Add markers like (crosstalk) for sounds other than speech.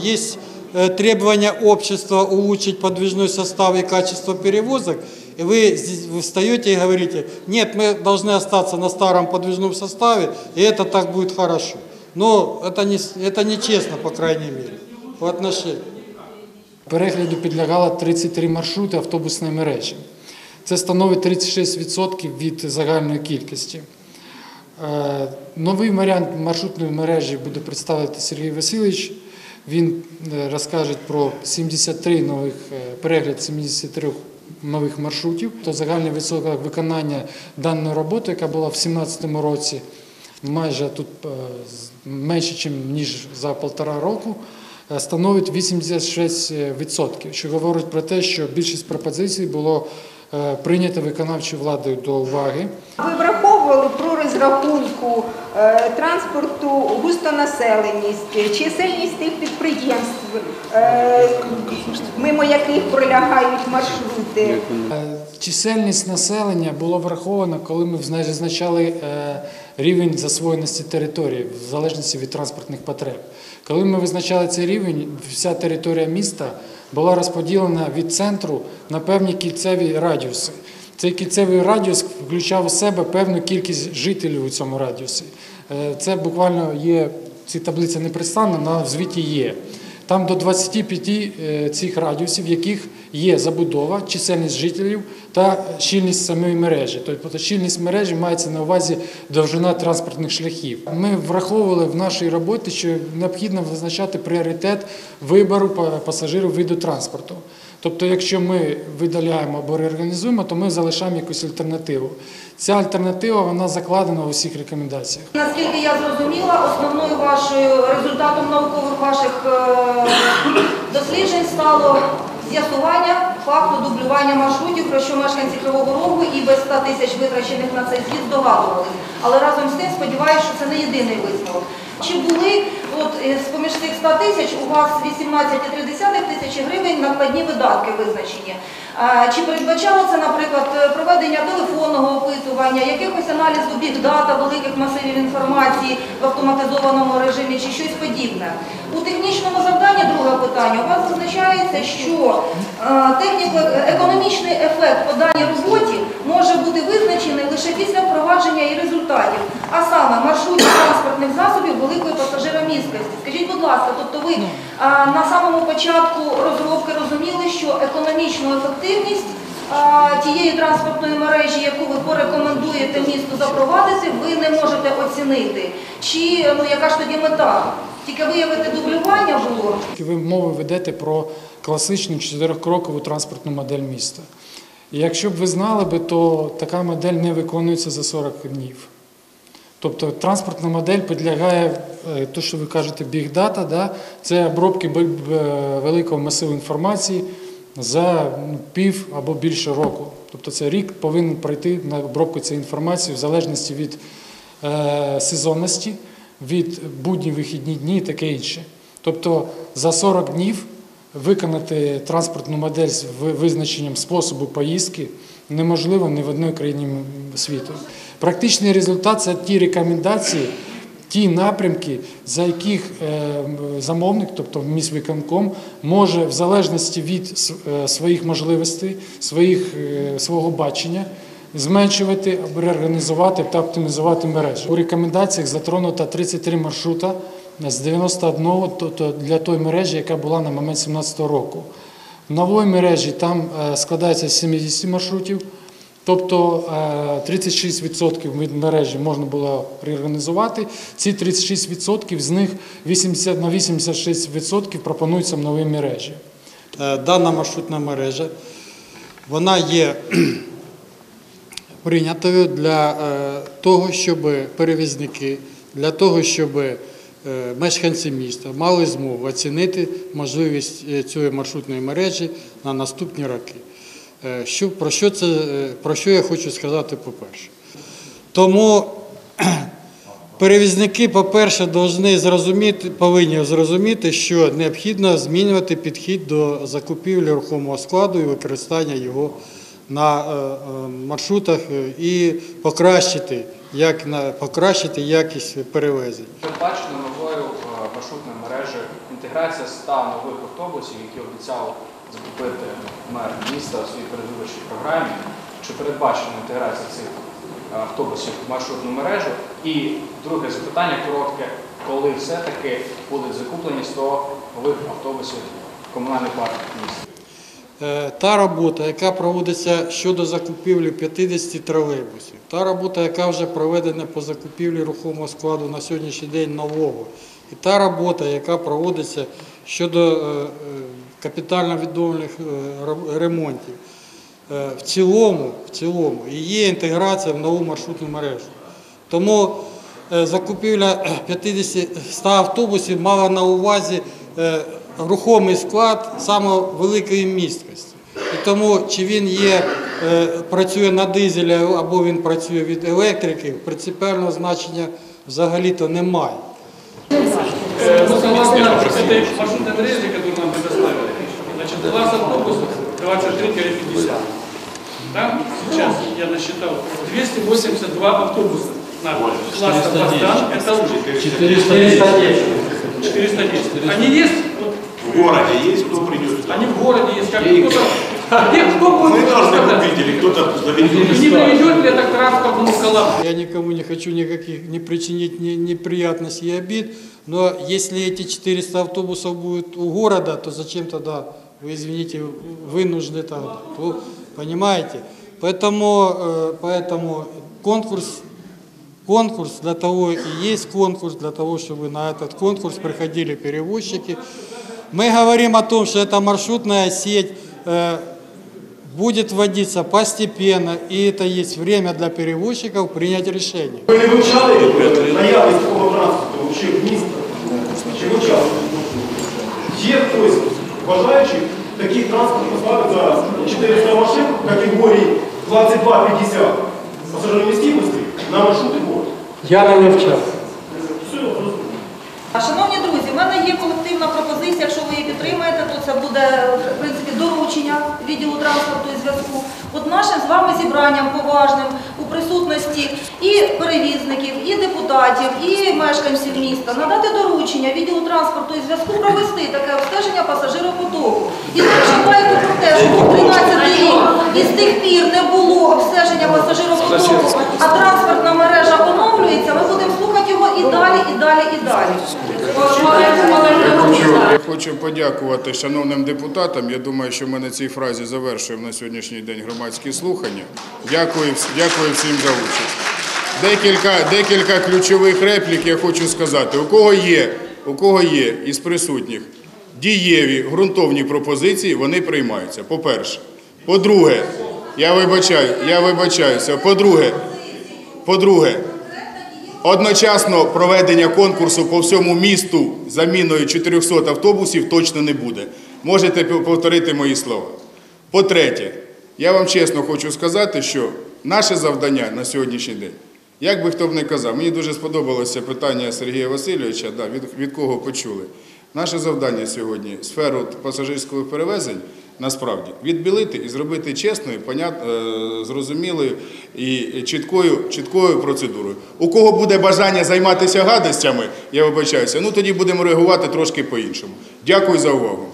Есть э, требования общества улучшить подвижной состав и качество перевозок, и вы, здесь- вы встаете и говорите, нет, мы должны остаться на старом подвижном составе, и это так будет хорошо. Но это не, с- это нечестно, по крайней мере, по отношению. Перегляду підлягало 33 маршрути автобусної мережі. Це становить 36% від загальної кількості. Е, Новий варіант маршрутної мережі буде представити Сергій Васильович. Він е, розкаже про 73 нових е, перегляд 73 нових маршрутів. То загальний відсоток виконання даної роботи, яка була в 2017 році, майже тут е, менше, ніж за півтора року, становить 86%, що говорить про те, що більшість пропозицій було прийнято виконавчою владою до уваги. Ви про розрахунку е, транспорту густонаселеність, чисельність тих підприємств, е, мимо яких пролягають маршрути. Е, Чисельність населення було враховано, коли ми визначали рівень засвоєності території в залежності від транспортних потреб. Коли ми визначали цей рівень, вся територія міста була розподілена від центру на певні кільцеві радіуси. Цей кільцевий радіус включав у себе певну кількість жителів у цьому радіусі. Е, Це буквально є, ці таблиці не представлені, але в звіті є. Там до 25 е, цих радіусів, в яких є забудова, чисельність жителів та щільність самої мережі. Тобто щільність мережі мається на увазі довжина транспортних шляхів. Ми враховували в нашій роботі, що необхідно визначати пріоритет вибору пасажирів виду транспорту. Тобто, якщо ми видаляємо або реорганізуємо, то ми залишаємо якусь альтернативу. Ця альтернатива вона закладена у всіх рекомендаціях. Наскільки я зрозуміла, основною вашою результатом наукових ваших е, досліджень стало з'ясування факту дублювання маршрутів, про що мешканці Кривого Рогу і без 100 тисяч витрачених на цей з'їзд здогадувались. Але разом з тим сподіваюся, що це не єдиний висновок. Чи були е, з-поміж цих 100 тисяч у вас 18,3 тисячі гривень накладні видатки визначені? Чи передбачало це, наприклад, проведення телефонного опитування, якихось аналізу бігдата, великих масивів інформації в автоматизованому режимі чи щось подібне? У технічному завданні друге питання. У вас зазначається, що е, техніко-економічний ефект по даній роботі може бути визначений лише після впровадження і результатів, а саме маршрутів транспортних засобів великої пасажиромісткості. Скажіть, будь ласка, тобто ви е, на самому початку розробки розуміли, що економічну ефективність тієї транспортної мережі, яку ви порекомендуєте місту запровадити, ви не можете оцінити. Чи ну яка ж тоді мета? Тільки виявити дублювання було? Ви мови ведете про класичну чотирьохкрокову транспортну модель міста. І якщо б ви знали то така модель не виконується за 40 днів. Тобто транспортна модель підлягає, е, то, що ви кажете, бігдата, да? це обробки великого масиву інформації за ну, пів або більше року. Тобто це рік повинен пройти на обробку цієї інформації в залежності від е, сезонності, від будні вихідні дні і таке інше. Тобто за 40 днів виконати транспортну модель з визначенням способу поїздки неможливо ні в одній країні світу. Практичний результат це ті рекомендації, ті напрямки, за яких е, замовник, тобто міськвиконком, може в залежності від е, своїх можливостей, е, свого бачення зменшувати, реорганізувати та оптимізувати мережу. У рекомендаціях затронуто 33 маршрута з 91 тобто для тої мережі, яка була на момент 2017 року. В нової мережі там е, складається 70 маршрутів, тобто е, 36% від мережі можна було реорганізувати. Ці 36% з них 80, на 86% пропонуються в новій мережі. Е, Дана маршрутна мережа вона є (clears throat) прийнятою для е, того, щоб перевізники, для того, щоб е, мешканці міста мали змогу оцінити можливість е, цієї маршрутної мережі на наступні роки. Е, Що, про, що це, е, про що я хочу сказати, по-перше? Тому (clears throat) Перевізники, по-перше, зрозуміти, повинні зрозуміти, що необхідно змінювати підхід до закупівлі рухомого складу і використання його на е, е, маршрутах е, і покращити, як на, покращити якість перевезень. Передбачено новою е, маршрутною мережею інтеграція 100 нових автобусів, які обіцяв закупити мер міста у своїй передвиборчій програмі. Чи передбачена інтеграція цих е, автобусів в маршрутну мережу? І друге запитання коротке, коли все-таки будуть закуплені 100 нових автобусів комунальних парк міста? Е, Та робота, яка проводиться щодо закупівлі 50 тролейбусів, та робота, яка вже проведена по закупівлі рухомого складу на сьогоднішній день нового, і та робота, яка проводиться щодо е, е, капітально відновлених ремонтів, в цілому, в цілому і є інтеграція в нову маршрутну мережу. Тому закупівля е, 50 100 автобусів мала на увазі рухомий склад саме великої місткості. І тому чи він є, е, працює на дизелі або він працює від електрики, принципіального значення взагалі-то немає. Э, Ну, согласно этой маршрутной дороге, которую нам предоставили, значит, класс автобусов 23-50. Там сейчас, я насчитал, 282 автобуса на класс Богдан, это уже 410. 410. Они есть? В городе есть, кто принес? Они в городе есть, как кто-то. Где, кто будет Мы должны купить или кто-то И заведет. не приведет ли это к транспортному коллапсу? Я никому не хочу никаких не причинить ни- неприятностей и обид, но если эти 400 автобусов будут у города, то зачем тогда, вы извините, вы нужны тогда? То, понимаете? Поэтому, э, поэтому конкурс, конкурс для того и есть конкурс, для того, чтобы на этот конкурс приходили перевозчики. Мы говорим о том, что эта маршрутная сеть э, будет вводиться постепенно, и это есть время для перевозчиков принять решение. Ви не вивчали е, наявність такого транспорту ще в міста? Чи вивчали? Є хтось бажаючий такий транспорт поставити зараз 400 машин категорії 22-50 пасажиромістимості на маршрути город? Я не вивчав. Шановні друзі, в мене є колективна пропозиція. Якщо ви її підтримаєте, то це буде доручення відділу транспорту і зв'язку. От нашим з вами зібранням поважним у присутності і перевізників, і депутатів, і мешканців міста надати доручення відділу транспорту і зв'язку провести таке обстеження пасажиропотоку. І зачитайте про те, що тут 13 рік і з тих пір не було обстеження пасажиропотоку, а транспортна мережа оновлюється. Ми будемо і далі, і далі, і далі. Я хочу подякувати шановним депутатам. Я думаю, що ми на цій фразі завершуємо на сьогоднішній день громадські слухання. Дякую, дякую всім за участь. Декілька, декілька ключових реплік я хочу сказати. У кого є, у кого є із присутніх дієві ґрунтовні пропозиції, вони приймаються. По-перше. По-друге, я вибачаю, я вибачаюся. По-друге, по-друге, Одночасно проведення конкурсу по всьому місту заміною 400 автобусів точно не буде. Можете повторити мої слова. По-третє, я вам чесно хочу сказати, що наше завдання на сьогоднішній день, як би хто б не казав, мені дуже сподобалося питання Сергія Васильовича, да, від, від кого почули. Наше завдання сьогодні сферу пасажирських перевезень насправді відбілити і зробити чесною, е, зрозумілою і чіткою, чіткою процедурою. У кого буде бажання займатися гадостями, я вибачаюся, ну тоді будемо реагувати трошки по-іншому. Дякую за увагу.